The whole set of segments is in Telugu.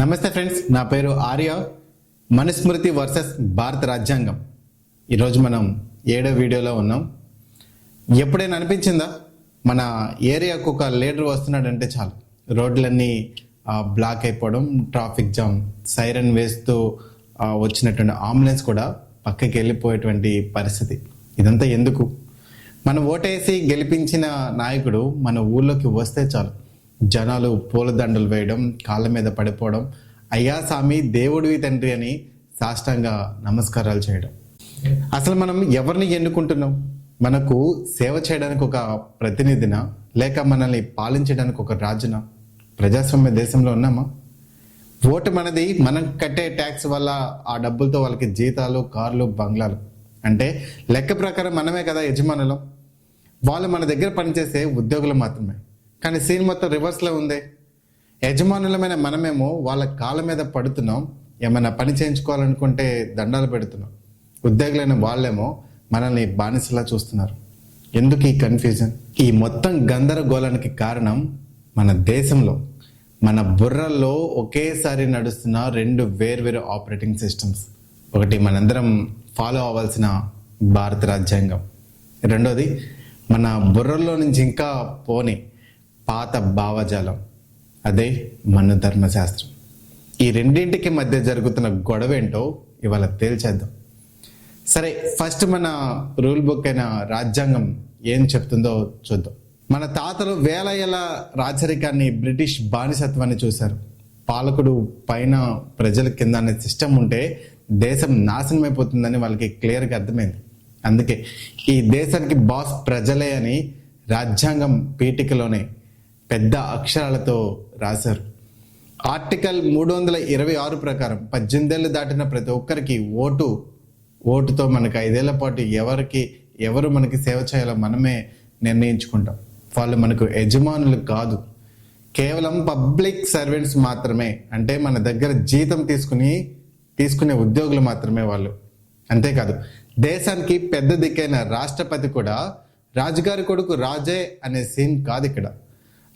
నమస్తే ఫ్రెండ్స్ నా పేరు ఆర్య. మనుస్మృతి వర్సెస్ భారత రాజ్యాంగం. ఈరోజు మనం ఏడో వీడియోలో ఉన్నాం. ఎప్పుడైనా అనిపించిందా? మన ఏరియాకు ఒక లీడర్ వస్తున్నాడంటే చాలు. రోడ్లన్నీ బ్లాక్ అయిపోవడం ట్రాఫిక్ జామ్ సైరన్ వేస్తూ వచ్చినటువంటి అంబులెన్స్ కూడా పక్కకి వెళ్ళిపోయేటువంటి పరిస్థితి. ఇదంతా ఎందుకు? మనం ఓటేసి గెలిపించిన నాయకుడు మన ఊళ్ళోకి వస్తే చాలు. జనాలు పూలదండలు వేయడం కాళ్ళ మీద పడిపోవడం. అయ్యా స్వామి దేవుడివి తండ్రి అని సాష్టంగా నమస్కారాలు చేయడం. అసలు మనం ఎవరిని ఎన్నుకుంటున్నాం? మనకు సేవ చేయడానికి ఒక ప్రతినిధిన లేక మనల్ని పాలించడానికి ఒక రాజున? ప్రజాస్వామ్య దేశంలో ఉన్నామా? ఓటు మనది మనం కట్టే ట్యాక్స్ వల్ల ఆ డబ్బులతో వాళ్ళకి జీతాలు కార్లు బంగ్లాలు. అంటే లెక్క ప్రకారం మనమే కదా యజమానులం. వాళ్ళు మన దగ్గర పనిచేసే ఉద్యోగులు మాత్రమే. కానీ సీన్ మొత్తం రివర్స్లో ఉంది. యజమానులమైన మనమేమో వాళ్ళ కాళ్ళ మీద పడుతున్నాం. ఏమైనా పని చేయించుకోవాలనుకుంటే దండాలు పెడుతున్నాం. ఉద్యోగులైన వాళ్ళేమో మనల్ని బానిసలా చూస్తున్నారు. ఎందుకు ఈ కన్ఫ్యూజన్ ఈ మొత్తం గందరగోళానికి కారణం మన దేశంలో మన బుర్రల్లో ఒకేసారి నడుస్తున్న రెండు వేర్వేరు ఆపరేటింగ్ సిస్టమ్స్ ఒకటి మనందరం ఫాలో అవ్వాల్సిన భారత రాజ్యాంగం. రెండోది మన బుర్రల్లో నుంచి ఇంకా పోనీ పాత భావజాలం. అదే మన ధర్మశాస్త్రం. ఈ రెండింటికి మధ్య జరుగుతున్న గొడవ ఏంటో ఇవాళ తేల్చేద్దాం. సరే ఫస్ట్ మన రూల్ బుక్ అయిన రాజ్యాంగం ఏం చెప్తుందో చూద్దాం. మన తాతలు వేల ఏళ్ళ రాచరికాన్ని బ్రిటిష్ బానిసత్వాన్ని చూశారు. పాలకుడు పైన ప్రజల కింద అనే సిస్టమ్ ఉంటే దేశం నాశనం అయిపోతుందని వాళ్ళకి క్లియర్గా అర్థమైంది. అందుకే ఈ దేశానికి బాస్ ప్రజలే అని రాజ్యాంగం పీఠికలోనే పెద్ద అక్షరాలతో రాశారు. ఆర్టికల్ మూడు వందల ఇరవై ఆరు ప్రకారం పద్దెనిమిదేళ్ళు దాటిన ప్రతి ఒక్కరికి ఓటు ఓటుతో మనకి ఐదేళ్ళ పాటు ఎవరికి ఎవరు మనకి సేవ చేయాలో మనమే నిర్ణయించుకుంటాం. వాళ్ళు మనకు యజమానులు కాదు. కేవలం పబ్లిక్ సర్వెంట్స్ మాత్రమే అంటే మన దగ్గర జీతం తీసుకుని తీసుకునే ఉద్యోగులు మాత్రమే వాళ్ళు. అంతేకాదు దేశానికి పెద్ద దిక్కైన రాష్ట్రపతి కూడా రాజుగారి కొడుకు రాజే అనే సీన్ కాదు ఇక్కడ.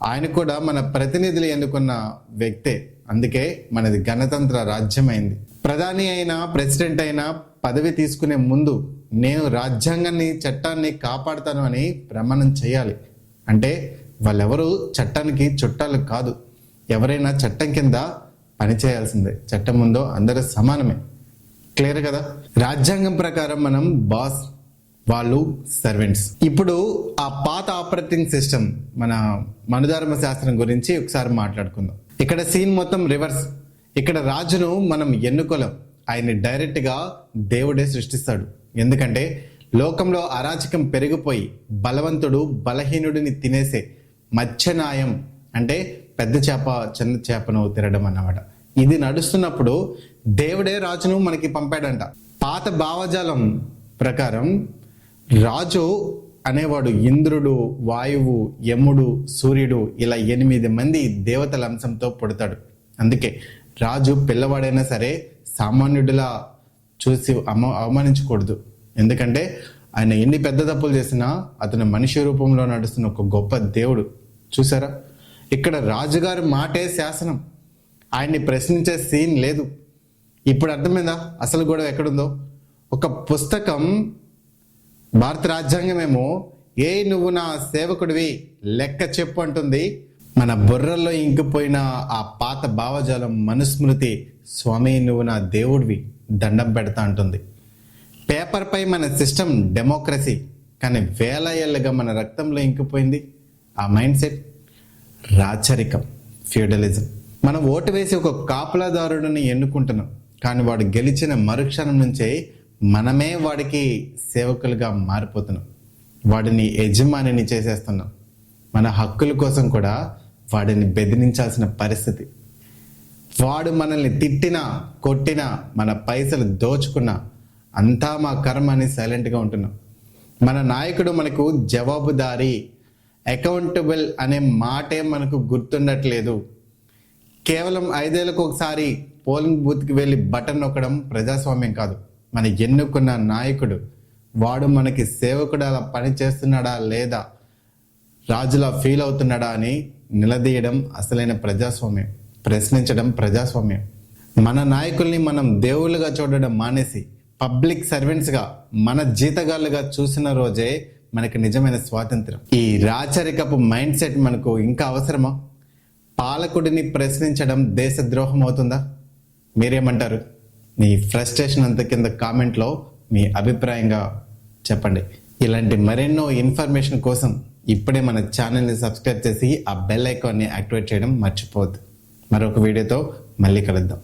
ఆయన కూడా మన ప్రతినిధులు ఎన్నుకున్న వ్యక్తే. అందుకే మనది గణతంత్ర రాజ్యమైంది. ప్రధాని అయినా ప్రెసిడెంట్ అయినా పదవి తీసుకునే ముందు నేను రాజ్యాంగాన్ని చట్టాన్ని కాపాడుతాను అని ప్రమాణం చేయాలి. అంటే వాళ్ళెవరు చట్టానికి చుట్టాలు కాదు. ఎవరైనా చట్టం కింద పనిచేయాల్సిందే చట్టం ముందు అందరూ సమానమే. క్లియర్ కదా? రాజ్యాంగం ప్రకారం మనం బాస్ వాళ్ళు సర్వెంట్స్ ఇప్పుడు ఆ పాత ఆపరేటింగ్ సిస్టమ్ మన మనుధర్మ శాస్త్రం గురించి ఒకసారి మాట్లాడుకుందాం. ఇక్కడ సీన్ మొత్తం రివర్స్ ఇక్కడ రాజును మనం ఎన్నుకోలేం. ఆయన్ని డైరెక్ట్గా దేవుడే సృష్టిస్తాడు. ఎందుకంటే లోకంలో అరాచకం పెరిగిపోయి బలవంతుడు బలహీనుడిని తినేసే మత్స్యనాయం అంటే పెద్ద చేప చిన్న చేపను తినడం అన్నమాట. ఇది నడుస్తున్నప్పుడు దేవుడే రాజును మనకి పంపాడంట. పాత భావజాలం ప్రకారం రాజు అనేవాడు ఇంద్రుడు వాయువు యముడు సూర్యుడు ఇలా ఎనిమిది మంది దేవతల అంశంతో పుడతాడు. అందుకే రాజు పిల్లవాడైనా సరే సామాన్యుడిలా చూసి అమ అవమానించకూడదు. ఎందుకంటే ఆయన ఎన్ని పెద్ద తప్పులు చేసినా అతను మనిషి రూపంలో నడుస్తున్న ఒక గొప్ప దేవుడు. చూసారా ఇక్కడ రాజుగారి మాటే శాసనం. ఆయన్ని ప్రశ్నించే సీన్ లేదు. ఇప్పుడు అర్థమైందా? అసలు గొడవ ఎక్కడుందో? ఒక పుస్తకం భారత రాజ్యాంగమేమో ఏ నువ్వు నా సేవకుడివి లెక్క చెప్పు అంటుంది. మన బుర్రల్లో ఇంకిపోయిన ఆ పాత భావజాలం మనుస్మృతి స్వామి నువ్వు నా దేవుడివి దండం పెడతా అంటుంది. పేపర్పై మన సిస్టమ్ డెమోక్రసీ కానీ వేల ఏళ్ళుగా మన రక్తంలో ఇంకిపోయింది. ఆ మైండ్ సెట్ రాచరికం ఫ్యూడలిజం. మనం ఓటు వేసి ఒక కాపలాదారుడిని ఎన్నుకుంటున్నాం కానీ వాడు గెలిచిన మరుక్షణం నుంచే మనమే వాడికి సేవకులుగా మారిపోతున్నాం. వాడిని యజమానిని చేసేస్తున్నాం. మన హక్కుల కోసం కూడా వాడిని బెదిరించాల్సిన పరిస్థితి. వాడు మనల్ని తిట్టినా కొట్టినా మన పైసలు దోచుకున్నా అంతా మా కర్మ అని సైలెంట్గా ఉంటున్నాం. మన నాయకుడు మనకు జవాబుదారీ అకౌంటబుల్ అనే మాటే మనకు గుర్తుండట్లేదు. కేవలం ఐదేళ్ళకు ఒకసారి పోలింగ్ బూత్కి వెళ్ళి బటన్ నొక్కడం ప్రజాస్వామ్యం కాదు. మన ఎన్నుకున్న నాయకుడు వాడు మనకి సేవకుడు అలా పని చేస్తున్నాడా లేదా రాజులా ఫీల్ అవుతున్నాడా అని నిలదీయడం అసలైన ప్రజాస్వామ్యం ప్రశ్నించడం ప్రజాస్వామ్యం. మన నాయకుల్ని మనం దేవుళ్ళుగా చూడడం మానేసి పబ్లిక్ సర్వెంట్స్గా మన జీతగాళ్ళుగా చూసిన రోజే మనకి నిజమైన స్వాతంత్రం ఈ రాచరికపు మైండ్ సెట్ మనకు ఇంకా అవసరమా? పాలకుడిని ప్రశ్నించడం దేశద్రోహం అవుతుందా మీరేమంటారు? మీ ఫ్రస్ట్రేషన్ అంత కింద కామెంట్లో మీ అభిప్రాయంగా చెప్పండి. ఇలాంటి మరెన్నో ఇన్ఫర్మేషన్ కోసం ఇప్పుడే మన ఛానల్ని సబ్స్క్రైబ్ చేసి ఆ బెల్ ఐకాన్ని యాక్టివేట్ చేయడం మర్చిపోవద్దు. మరొక వీడియోతో మళ్ళీ కలుద్దాం.